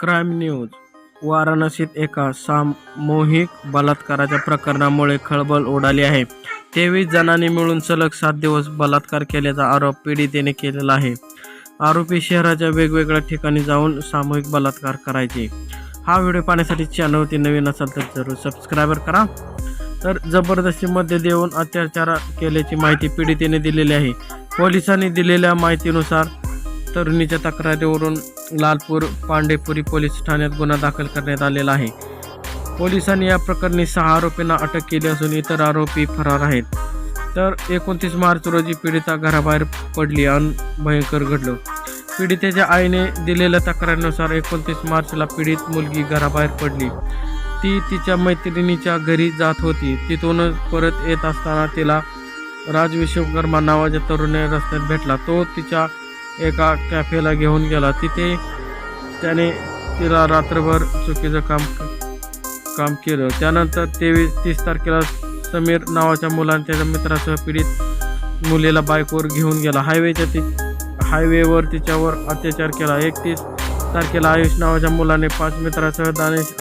Crime news वाराणसीत एका सामूहिक बलात्काराच्या प्रकरणामुळे खळबळ उडाली आहे. तेवीस जणांनी मिळून सलग सात दिवस बलात्कार केल्याचा आरोप पीडितेने केलेला आहे. आरोपी शहराच्या वेगवेगळ्या ठिकाणी जाऊन सामूहिक बलात्कार करायचे. हा व्हिडिओ पाहण्यासाठी चॅनलवरती नवीन असाल तर जरूर सबस्क्राईबर करा. तर जबरदस्तीमध्ये देऊन अत्याचार केल्याची माहिती पीडितेने दिलेली आहे. पोलिसांनी दिलेल्या माहितीनुसार तरुणीच्या तक्रारीवरून लालपूर पांडेपुरी पोलीस ठाण्यात गुन्हा दाखल करण्यात आलेला आहे. पोलिसांनी या प्रकरणी सहा आरोपींना अटक केली असून इतर आरोपी फरार आहेत. तर एकोणतीस मार्च रोजी पीडिता घराबाहेर पडली आणि भयंकर घडलं. पीडितेच्या आईने दिलेल्या तक्रारीनुसार एकोणतीस मार्चला पीडित मुलगी घराबाहेर पडली. ती तिच्या मैत्रिणीच्या घरी जात होती. तिथूनच परत येत असताना तिला राज विश्वकर्मा नावाच्या तरुणी रस्त्यात भेटला. तो तिच्या एका कॅफेला घेऊन गेला. तिथे त्याने तिला रात्रभर चुकीचं काम काम केलं. त्यानंतर तेवीस तीस तारखेला समीर नावाच्या मुलाने त्याच्या मित्रासह पीडित मुलीला बाईकवर घेऊन गेला. हायवेच्या ती हायवेवर तिच्यावर अत्याचार केला. एकतीस तारखेला आयुष नावाच्या मुलाने पाच मित्रासह दानेश